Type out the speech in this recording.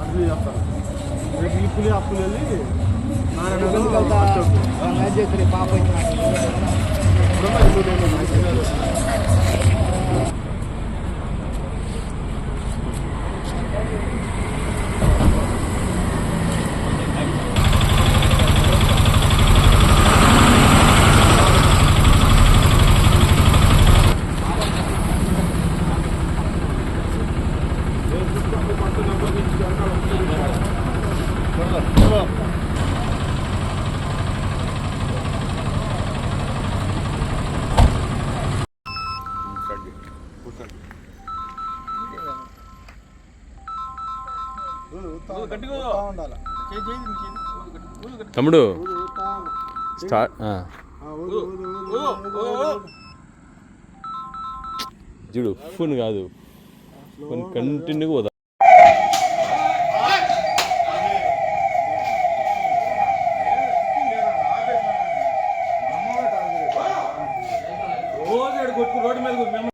పులి చేస్తారు. రేపు ఈ పులి ఆ పులి వెళ్ళి పాప తమ్ముడు. స్టార్ట్ చూడు ఫోన్ కాదు. ఫోన్ కంటిన్యూగా పోతా. రోజు కొట్టుకు రోడ్డు మీద